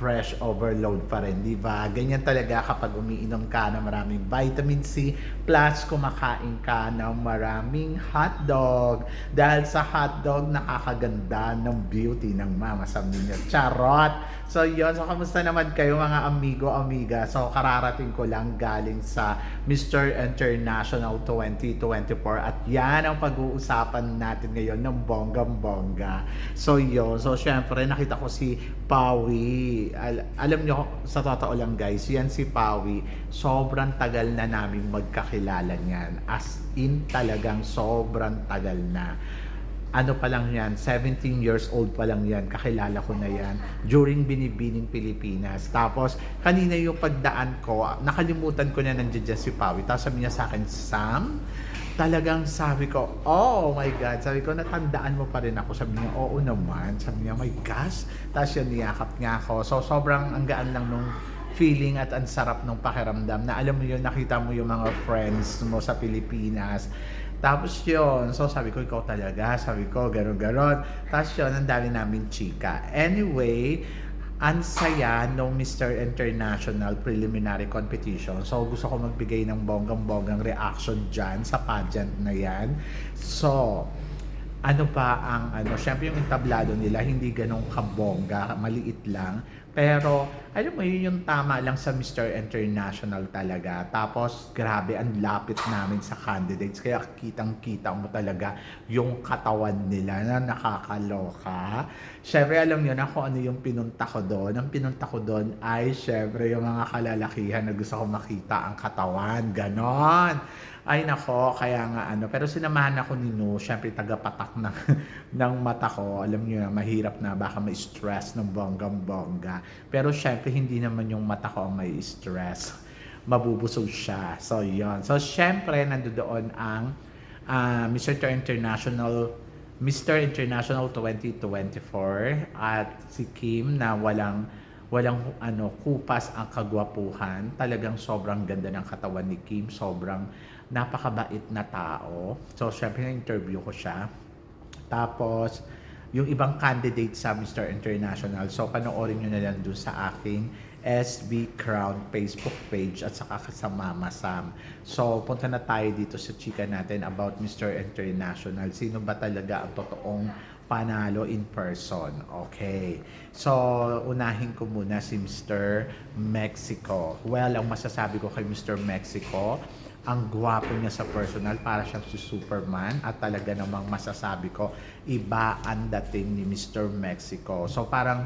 fresh overload pa rin, di ba? Ganyan talaga kapag umiinom ka ng maraming vitamin C plus kumakain ka ng maraming hotdog. Dahil sa hotdog, nakakaganda ng beauty ng mama sa ninyo. Charot! So yun, so kamusta naman kayo mga amigo, amiga? So kararating ko lang galing sa Mr. International 2024 at yan ang pag-uusapan natin ngayon ng bonggang-bongga. So yun, so syempre nakita ko si Pawi. Al- alam nyo, sa totoo lang guys, yan si Pawi. Sobrang tagal na namin magkakilala niyan. As in talagang sobrang tagal na ano pa lang yan, 17 years old pa lang yan, kakilala ko na yan, during Binibining Pilipinas. Tapos, kanina yung pagdaan ko, nakalimutan ko na nandiyan si Pawi. Tapos sabi niya sa akin, Sam, talagang sabi ko, oh my God, sabi ko, natandaan mo pa rin ako. Sabi niya, oo naman. Sabi niya, my gosh. Tapos yun, niyakap niya ako. So, sobrang ang gaan lang nung feeling at ang sarap ng pakiramdam na alam mo yun, nakita mo yung mga friends mo sa Pilipinas. Tapos yun, so sabi ko, ikaw talaga. Sabi ko, gano'n-gano'n. Tapos yun, ang dami namin chika. Anyway, ang saya nung Mr. International Preliminary Competition. So, gusto ko magbigay ng bonggang-bonggang reaction dyan sa pageant na yan. So, ano pa ang ano, syempre yung entablado nila hindi ganong kabongga, maliit lang. Pero alam mo yun yung tama lang sa Mr. International talaga. Tapos grabe ang lapit namin sa candidates kaya kitang-kita mo talaga yung katawan nila na nakakaloka. Syempre alam niyo na kung ano yung pinunta ko doon. Ang pinunta ko doon ay syempre yung mga kalalakihan na gusto ko makita ang katawan. Ganon. Ay nako, kaya nga ano. Pero sinamahan ako ni No, syempre tagapatak ng, ng mata ko. Alam niyo na, mahirap na baka may stress ng bonggang-bongga. Pero syempre hindi naman yung mata ko ang may stress. Mabubusog siya. So yon So syempre nandoon ang ah, Mr. International Mr. International 2024 at si Kim na walang walang ano kupas ang kagwapuhan. Talagang sobrang ganda ng katawan ni Kim, sobrang napakabait na tao. So syempre na-interview ko siya. Tapos yung ibang candidate sa Mr. International. So panoorin nyo na lang doon sa aking SB Crown Facebook page at saka sa Mama Sam. So punta na tayo dito sa chika natin about Mr. International. Sino ba talaga ang totoong panalo in person. Okay. So, unahin ko muna si Mr. Mexico. Well, ang masasabi ko kay Mr. Mexico, ang gwapo niya sa personal para siyang si Superman at talaga namang masasabi ko iba ang dating ni Mr. Mexico. So parang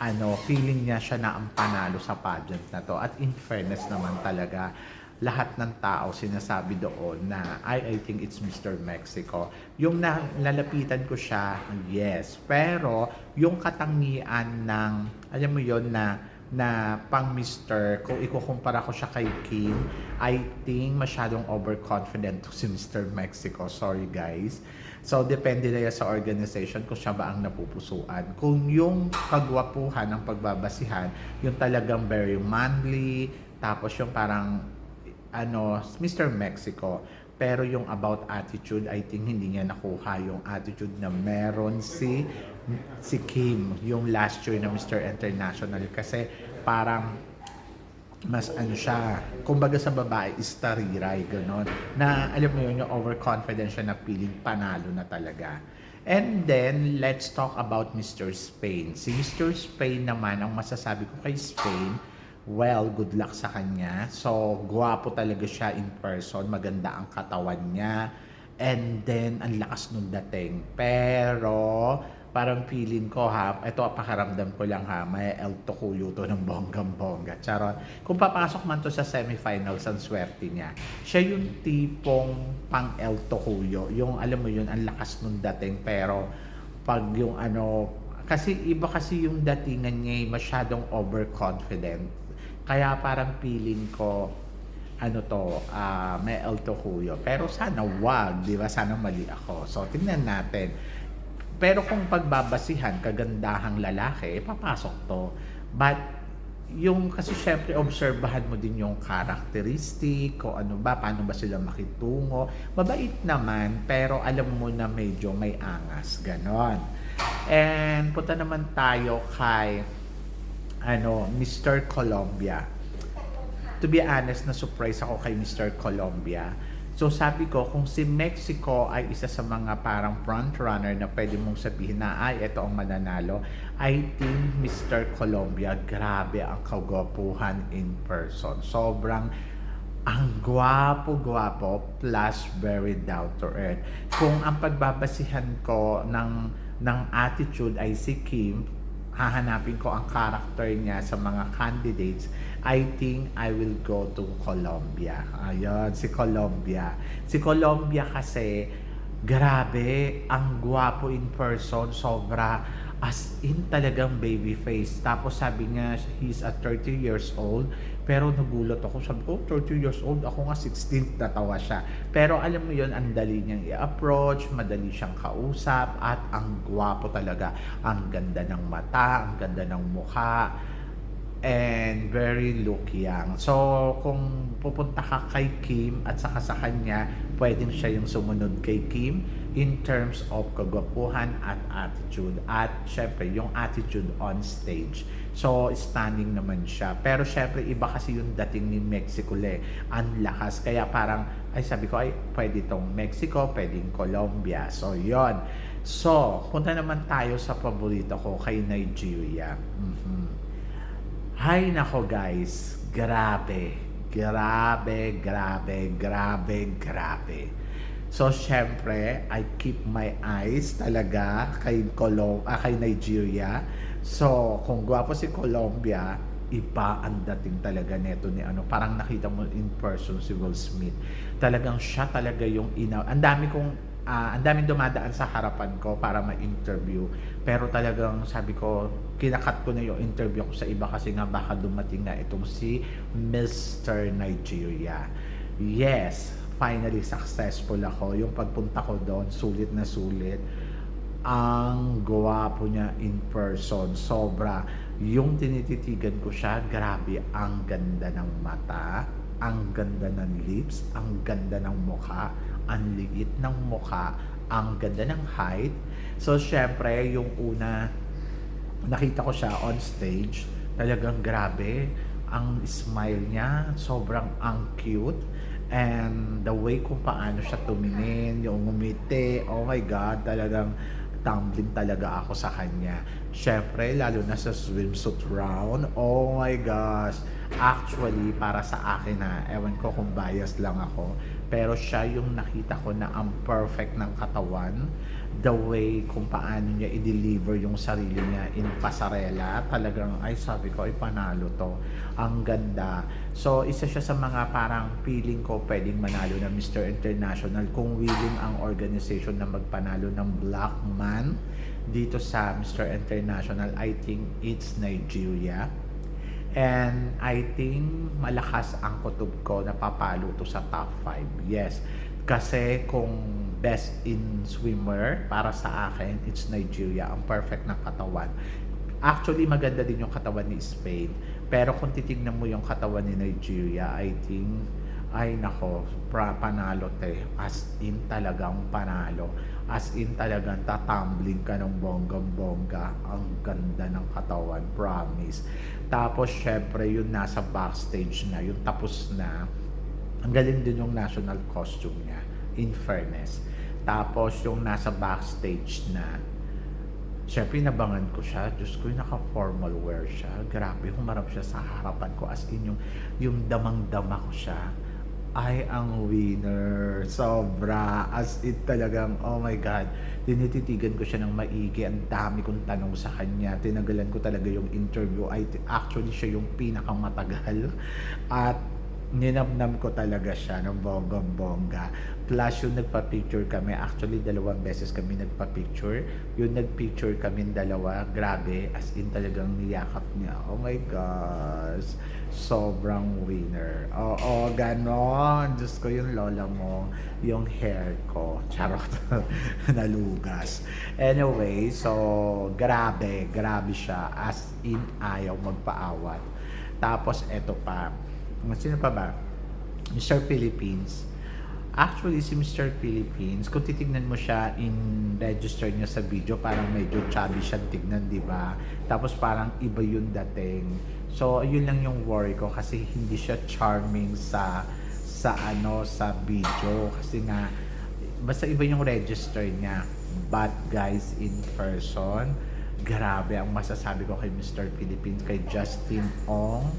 ano, feeling niya siya na ang panalo sa pageant na to. At in fairness naman talaga, lahat ng tao sinasabi doon na I, I think it's Mr. Mexico. Yung na, nalapitan ko siya, yes. Pero yung katangian ng, alam mo yon na na pang Mr. Kung ikukumpara ko siya kay Kim, I think masyadong overconfident si Mr. Mexico. Sorry guys. So, depende na yan sa organization kung siya ba ang napupusuan. Kung yung kagwapuhan ng pagbabasihan, yung talagang very manly, tapos yung parang ano, Mr. Mexico. Pero yung about attitude, I think hindi niya nakuha yung attitude na meron si si Kim yung last year na Mr. International kasi parang mas ano siya, kumbaga sa babae is tariray, gano'n. Na alam mo yun, yung overconfident siya na feeling panalo na talaga. And then, let's talk about Mr. Spain. Si Mr. Spain naman, ang masasabi ko kay Spain, well, good luck sa kanya. So, gwapo talaga siya in person. Maganda ang katawan niya. And then, ang lakas nung dating. Pero, parang feeling ko ha, ito pakaramdam ko lang ha, may El Tocuyo to ng bonggang-bongga. Charot. Kung papasok man to sa semifinals, ang swerte niya. Siya yung tipong pang El Tocuyo. Yung, alam mo yun, ang lakas nung dating. Pero, pag yung ano, Kasi iba kasi yung datingan niya eh, masyadong overconfident. Kaya parang feeling ko, ano to, ah, may alto huyo. Pero sana wag, di ba? Sana mali ako. So, tingnan natin. Pero kung pagbabasihan, kagandahang lalaki, papasok to. But, yung kasi syempre obserbahan mo din yung characteristic, kung ano ba, paano ba sila makitungo. Mabait naman, pero alam mo na medyo may angas, ganon. And punta naman tayo kay ano, Mr. Colombia. To be honest, na surprise ako kay Mr. Colombia. So sabi ko, kung si Mexico ay isa sa mga parang front runner na pwede mong sabihin na ay ito ang mananalo, I think Mr. Colombia, grabe ang kagwapuhan in person. Sobrang ang gwapo-gwapo plus very down to earth. Kung ang pagbabasihan ko ng ng attitude ay si Kim, hahanapin ko ang character niya sa mga candidates, I think I will go to Colombia. Ayun, si Colombia. Si Colombia kasi, grabe, ang gwapo in person, sobra as in talagang baby face. Tapos sabi niya, he's a 30 years old. Pero nagulat ako. Sabi ko, 30 years old. Ako nga 16, natawa siya. Pero alam mo yon ang dali niyang i-approach, madali siyang kausap, at ang gwapo talaga. Ang ganda ng mata, ang ganda ng mukha and very look young. So, kung pupunta ka kay Kim at saka sa kanya, pwedeng siya yung sumunod kay Kim in terms of kagwapuhan at attitude. At syempre, yung attitude on stage. So, stunning naman siya. Pero syempre, iba kasi yung dating ni Mexico le. Ang lakas. Kaya parang, ay sabi ko, ay pwede tong Mexico, pwedeng Colombia. So, yon So, punta naman tayo sa paborito ko kay Nigeria. Mhm. Hay nako guys, grabe, grabe, grabe, grabe, grabe. So, syempre, I keep my eyes talaga kay, Colom ah, kay Nigeria. So, kung gwapo si Colombia, iba ang dating talaga neto ni ano. Parang nakita mo in person si Will Smith. Talagang siya talaga yung ina. Ang dami kong ah, ang daming dumadaan sa harapan ko para ma-interview. Pero talagang sabi ko, kinakat ko na yung interview ko sa iba kasi nga baka dumating na itong si Mr. Nigeria. Yes, finally successful ako. Yung pagpunta ko doon, sulit na sulit. Ang gwapo niya in person. Sobra. Yung tinititigan ko siya, grabe, ang ganda ng mata, ang ganda ng lips, ang ganda ng mukha, ang liit ng mukha, ang ganda ng height. So, syempre, yung una, nakita ko siya on stage, talagang grabe. Ang smile niya, sobrang ang cute. And the way kung paano siya tumingin, yung umiti, oh my God, talagang tumbling talaga ako sa kanya. Syempre, lalo na sa swimsuit round, oh my gosh. Actually, para sa akin na, ewan ko kung bias lang ako, pero siya yung nakita ko na ang perfect ng katawan the way kung paano niya i-deliver yung sarili niya in pasarela talagang ay sabi ko ay panalo to ang ganda so isa siya sa mga parang feeling ko pwedeng manalo na Mr. International kung willing ang organization na magpanalo ng black man dito sa Mr. International I think it's Nigeria And I think malakas ang kutob ko na papalo to sa top 5. Yes. Kasi kung best in swimmer, para sa akin, it's Nigeria. Ang perfect na katawan. Actually, maganda din yung katawan ni Spain. Pero kung titignan mo yung katawan ni Nigeria, I think, ay nako, pra, panalo te. As in talagang panalo. As in talagang tatumbling ka ng bonggang-bongga. Ang ganda ng katawan, promise. Tapos, syempre, yung nasa backstage na, yung tapos na, ang galing din yung national costume niya, in fairness. Tapos, yung nasa backstage na, syempre, nabangan ko siya. Diyos ko, naka-formal wear siya. Grabe, humarap siya sa harapan ko. As in, yung, yung damang-dama ko siya ay ang winner. Sobra. As in talagang, oh my God. Tinititigan ko siya ng maigi. Ang dami kong tanong sa kanya. Tinagalan ko talaga yung interview. Ay, actually, siya yung pinakamatagal. At ninamnam ko talaga siya ng bonggang-bongga. Plus, yung nagpa-picture kami, actually, dalawang beses kami nagpa-picture. Yung nag-picture kami dalawa, grabe, as in talagang niyakap niya. Oh my gosh, sobrang winner. Oo, ganon. Diyos ko, yung lola mo, yung hair ko. Charot. Nalugas. Anyway, so, grabe, grabe siya. As in, ayaw magpaawat. Tapos, eto pa. Sino pa ba? Mr. Philippines. Actually, si Mr. Philippines, kung titignan mo siya in register niya sa video, parang medyo chubby siya tignan, di ba? Tapos parang iba yung dating. So, yun lang yung worry ko kasi hindi siya charming sa sa ano sa video kasi nga basta iba yung register niya. But guys, in person, grabe ang masasabi ko kay Mr. Philippines, kay Justin Ong,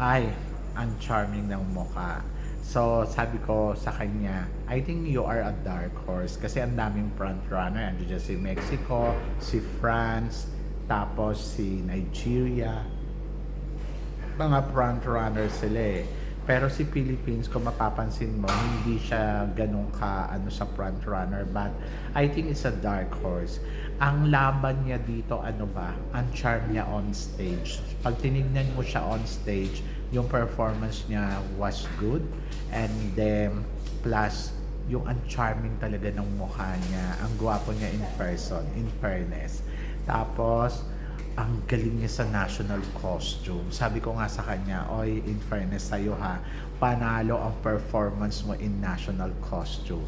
ay, ang charming ng mukha. So, sabi ko sa kanya, I think you are a dark horse kasi ang daming front runner. Andiyan si Mexico, si France, tapos si Nigeria. Mga front runner sila eh. Pero si Philippines, kung mapapansin mo, hindi siya ganun ka ano sa front runner. But I think it's a dark horse. Ang laban niya dito, ano ba? Ang charm niya on stage. Pag tinignan mo siya on stage, yung performance niya was good. And then, plus, yung ang charming talaga ng mukha niya. Ang gwapo niya in person, in fairness. Tapos, ang galing niya sa national costume. Sabi ko nga sa kanya, oy, in fairness sa'yo ha, panalo ang performance mo in national costume.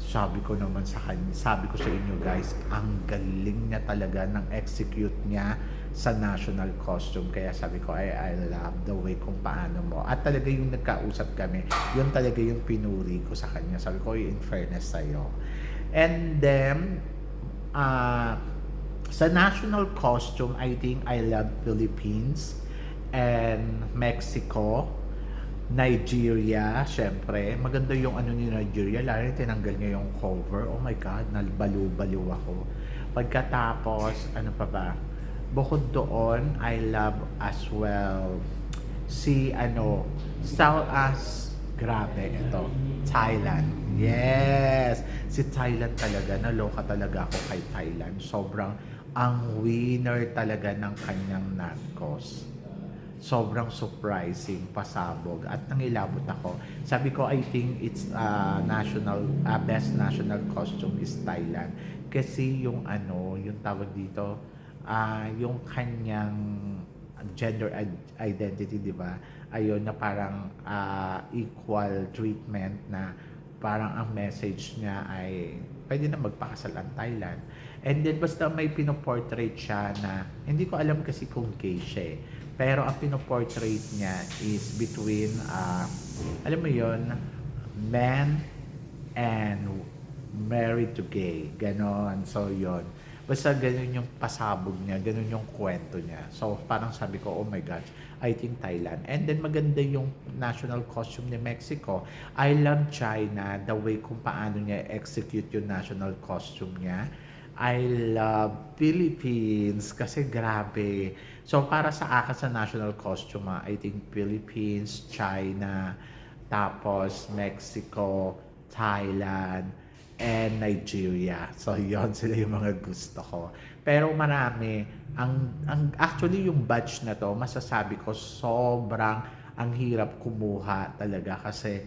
Sabi ko naman sa kanya, sabi ko sa inyo guys, ang galing niya talaga ng execute niya sa national costume. Kaya sabi ko, I, I love the way kung paano mo. At talaga yung nagkausap kami, yun talaga yung pinuri ko sa kanya. Sabi ko, in fairness sa'yo. And then, ah, sa national costume, I think I love Philippines and Mexico, Nigeria, syempre. Maganda yung ano ni Nigeria, lalo na tinanggal niya yung cover. Oh my God, nalbalo-baliw ako. Pagkatapos, ano pa ba? Bukod doon, I love as well si ano, South as grabe ito, Thailand. Yes! Si Thailand talaga, naloka talaga ako kay Thailand. Sobrang ang winner talaga ng kanyang narcos. Sobrang surprising, pasabog, at nangilabot ako. Sabi ko, I think it's uh, national, uh, best national costume is Thailand. Kasi yung ano, yung tawag dito, ah yung kanyang gender id- identity, di ba? Ayun na parang ah, equal treatment na parang ang message niya ay pwede na magpakasal ang Thailand. And then basta may pinoportrait siya na hindi ko alam kasi kung gay siya eh. Pero ang pinoportrait niya is between ah, alam mo yon man and married to gay. Ganon. So, yon Basta ganun yung pasabog niya, ganun yung kwento niya. So, parang sabi ko, oh my gosh, I think Thailand. And then maganda yung national costume ni Mexico. I love China, the way kung paano niya execute yung national costume niya. I love Philippines kasi grabe. So para sa akin sa national costume, ah, I think Philippines, China, tapos Mexico, Thailand, and Nigeria. So, yon sila yung mga gusto ko. Pero marami, ang, ang actually yung batch na to, masasabi ko sobrang ang hirap kumuha talaga kasi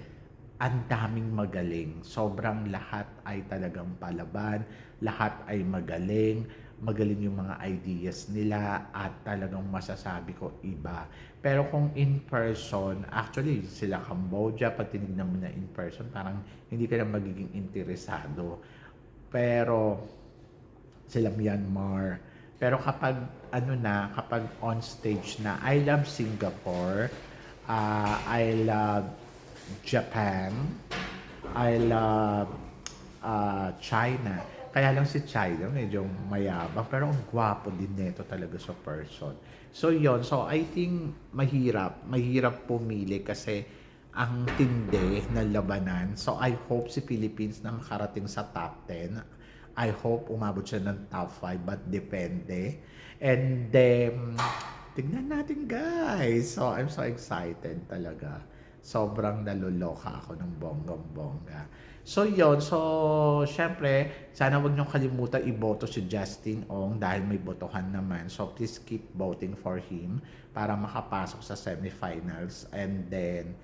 ang daming magaling. Sobrang lahat ay talagang palaban, lahat ay magaling, magaling yung mga ideas nila at talagang masasabi ko iba. Pero kung in person, actually sila Cambodia, pag tinignan mo na in person, parang hindi ka na magiging interesado. Pero sila Myanmar. Pero kapag ano na, kapag on stage na, I love Singapore, uh, I love Japan, I love uh, China. Kaya lang si China, medyo mayabang. Pero ang gwapo din nito talaga sa person. So, yon So, I think mahirap. Mahirap pumili kasi ang tindi ng labanan. So, I hope si Philippines na makarating sa top 10. I hope umabot siya ng top 5 but depende. And then, tignan natin guys. So, I'm so excited talaga sobrang naluloka ako ng bonggang-bongga. So yon so syempre, sana wag niyong kalimutan iboto si Justin Ong dahil may botohan naman. So please keep voting for him para makapasok sa semifinals and then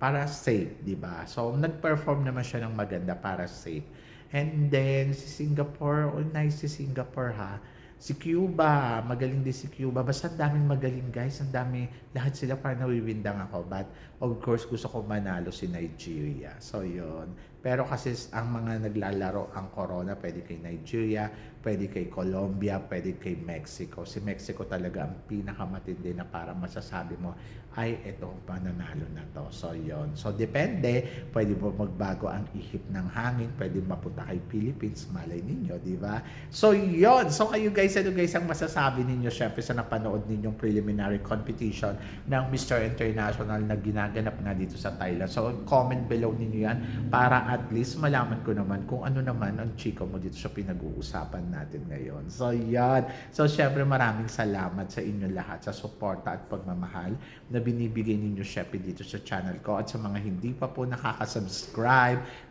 para safe, di ba? So nag-perform naman siya ng maganda para safe. And then si Singapore, oh nice si Singapore ha. Si Cuba, magaling din si Cuba. Basta ang daming magaling guys, ang dami, lahat sila parang nawiwindang ako. But of course, gusto ko manalo si Nigeria. So yun. Pero kasi ang mga naglalaro ang Corona, pwede kay Nigeria, pwede kay Colombia, pwede kay Mexico. Si Mexico talaga ang pinakamatindi na para masasabi mo, ay, eto mananalo na to. So yun. So depende, pwede mo magbago ang ihip ng hangin, pwede mapunta kay Philippines, malay ninyo, di ba? So yun. So kayo guys, ano guys ang masasabi ninyo syempre sa napanood ninyong preliminary competition ng Mr. International na ginaganap nga dito sa Thailand. So comment below ninyo yan para at least malaman ko naman kung ano naman ang chika mo dito sa pinag-uusapan natin ngayon. So yan. So syempre maraming salamat sa inyo lahat sa suporta at pagmamahal na binibigay ninyo syempre dito sa channel ko at sa mga hindi pa po nakaka-subscribe,